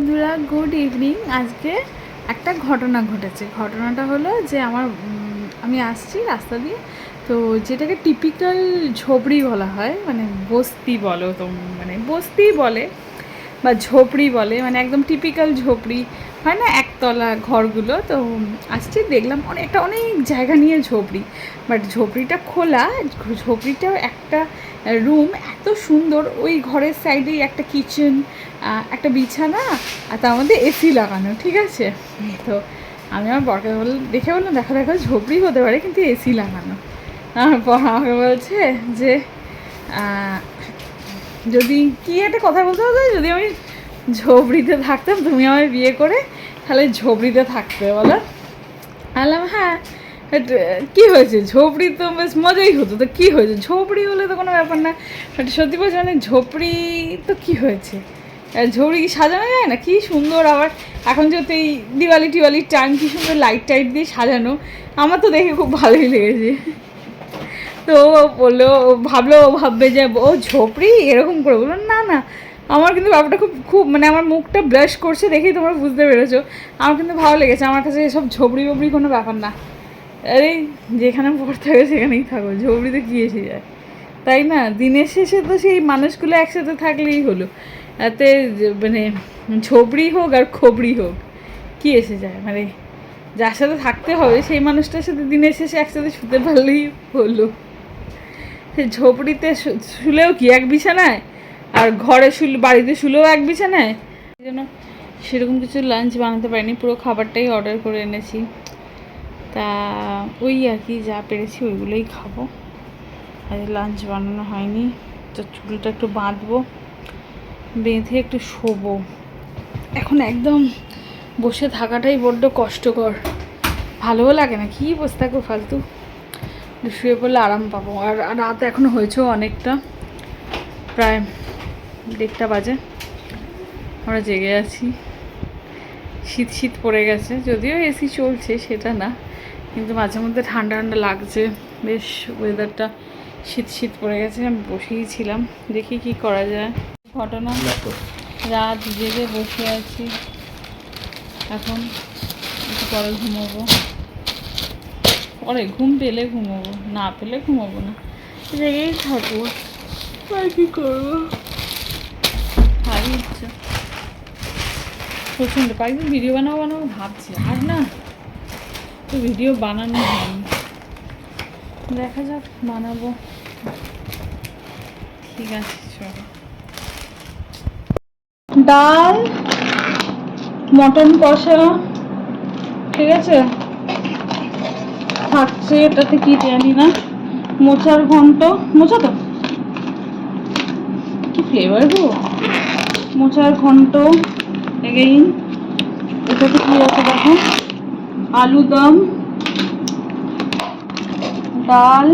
বন্ধুরা good evening আজকে একটা ঘটনা ঘটেছে। ঘটনাটা হলো যে আমার আমি আসছি রাস্তা দিয়ে। তো যেটাকে টিপিক্যাল ঝোপড়ি বলা হয় মানে বস্তি বলো তো মানে বস্তি বলে বা ঝোপড়ি বলে মানে একদম টিপিক্যাল ঝোপড়ি। হয় না, একতলা ঘরগুলো। তো আসছি, দেখলাম অনেকটা, অনেক জায়গা নিয়ে ঝোপড়ি। বাট ঝোপড়িটা খোলা, ঝোপড়িটাও একটা রুম এত সুন্দর। ওই ঘরের সাইডেই একটা কিচেন একটা বিছানা, আর তার মধ্যে এসি লাগানো, ঠিক আছে? তো আমি আমার বরকে বল, দেখে বললাম, দেখো দেখো, ঝোপড়ি হতে পারে, কিন্তু এসি লাগানো। তারপর আমাকে বলছে যে যদি কি একটা কথা বলতে হতো যদি আমি ঝোপড়িতে থাকতাম, তুমি আমায় বিয়ে করে, তাহলে ঝোপড়িতে থাকতে, বলো। বললাম হ্যাঁ। কি হয়েছে? ঝোপড়ি তো বেশ মজাই হতো। তো কি হয়েছে? ঝোপড়ি হলে তো কোনো ব্যাপার না। সত্যি বলছি মানে ঝোপড়ি তো কি হয়েছে? ঝোপড়ি কি সাজানো যায় না? কি সুন্দর আবার। এখন যেহেতু এই দিওয়ালি টিওয়ালির টাইম কি সুন্দর লাইট টাইট দিয়ে সাজানো। আমার তো দেখে খুব ভালোই লেগেছে। তো বলল ভাবলো, ও ভাববে যে, ও ঝোপড়ি? এরকম করে? বলল, না না। আমার কিন্তু ব্যাপারটা খুব খুব মানে আমার মুখটা ব্লাশ করছে দেখেই তোমরা বুঝতে পেরেছ। আমার কিন্তু ভালো লেগেছে। আমার কাছে এসব ঝোপড়ি ওপড়ি কোনো ব্যাপার না। আরে, যেখানে পড়তে হবে সেখানেই থাকো, ঝোপড়িতে কী এসে যায়? তাই না? দিনের শেষে তো সেই মানুষগুলো একসাথে থাকলেই হলো। এতে মানে ঝোপড়ি হোক আর খোপড়ি হোক, কি এসে যায়? মানে যার সাথে থাকতে হবে, সেই মানুষটার সাথে দিনের শেষে একসাথে শুতে পারলেই হলো। সে ঝোপড়িতে শুলেও কি এক বিছানায়? আর ঘরে শুল, বাড়িতে শুলেও এক বিছানায়? জন্য সেরকম কিছু লাঞ্চ বানাতে পারিনি, পুরো খাবারটাই অর্ডার করে এনেছি। তা ওই আর কি, যা পেরেছি ওইগুলোই খাব। আজ লাঞ্চ বানানো হয়নি। তো চুলটা একটু বাঁধবো, বেঁধে একটু শোবো। এখন একদম বসে থাকাটাই বড্ড কষ্টকর। ভালোও লাগে না, কি বসে থাকব ফালতু। শুয়ে পড়লে আরাম পাবো। আর রাত এখনও হয়েছেও অনেকটা। প্রায় দেড়টা বাজে। আমরা জেগে আছি। শীত শীত পড়ে গেছে, যদিও এসি চলছে, সেটা না। কিন্তু মাঝে মধ্যে ঠান্ডা ঠান্ডা লাগছে। বেশ ওয়েদারটা শীত শীত পড়ে গেছে আমি বসেই ছিলাম। দেখি কি করা যায়। ঘটনা? রাত জেগে বসে আছি। এখন একটু পরে ঘুমোবো। পরে ঘুম পেলে ঘুমোবো না পেলে ঘুমোবো না। জেগেই থাকব। আর কি করব? ভারী ইচ্ছা। প্রচণ্ড। কয়েকদিন ভিডিও বানাবো বানাবো ভাবছি। আর না তো ভিডিও বানানো হয়নি। দেখা যাক, বানাবো। ঠিক আছে, চলো। ডাল, মটন কষা, ঠিক আছে? থাকছে, এটাতে কি জানি না। মোচার ঘন্ট। মোচা তো? কি ফ্লেভার গো? মোচার ঘন্ট এগেইন এটাতে কি আছে দেখো? আলু দম ডাল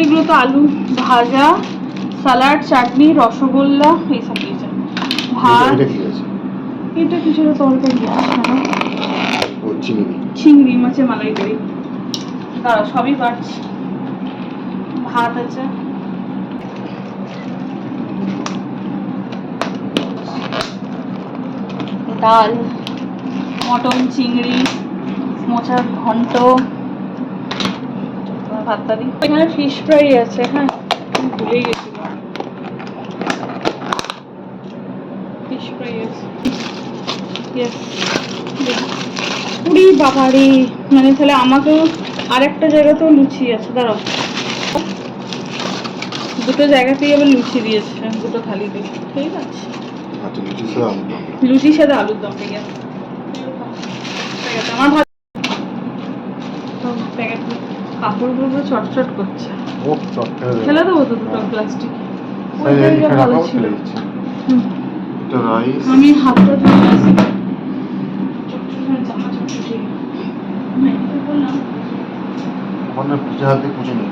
এগুলো তো আলু ভাজা স্যালাড চাটনি রসগোল্লা এইসব দিয়েছে। ভাত এটা কি আছে? এটা কিছু একটা তরকারি? আছে না ও চিংড়ি। মাছের মালাইকারি। দাঁড়া সবই পাচ্ছি ভাত আছে। ডাল। মটন চিংড়ি মোচার ঘন্ট ভাতটা দিই এখানে ফিশ ফ্রাই আছে হ্যাঁ। গেছিলাম ফিশ ফ্রাই আছে। Yes. উড়ি বাবা রে মানে তাহলে আমাকেও আরেকটা জায়গাতেও লুচি আছে দাঁড়াও। দুটো জায়গাতেই আবার লুচি দিয়েছে দুটো থালিতে ঠিক আছে। আচ্ছা লুচি সাথে আলুর দম লুচির সাথে আলুর দম ঠিক আছে ঠিক আছে আমার ভাত প্যাকেট কাপড়গুলো পুরো চটচট করছে। ফেলে দেবো তো দুটো প্লাস্টিক এখানে ভালো ছিল। আমি হাতটা ধুয়ে আসি জামা চটচট বললাম। ওখানে পিঠে হাতে কুচে নিই।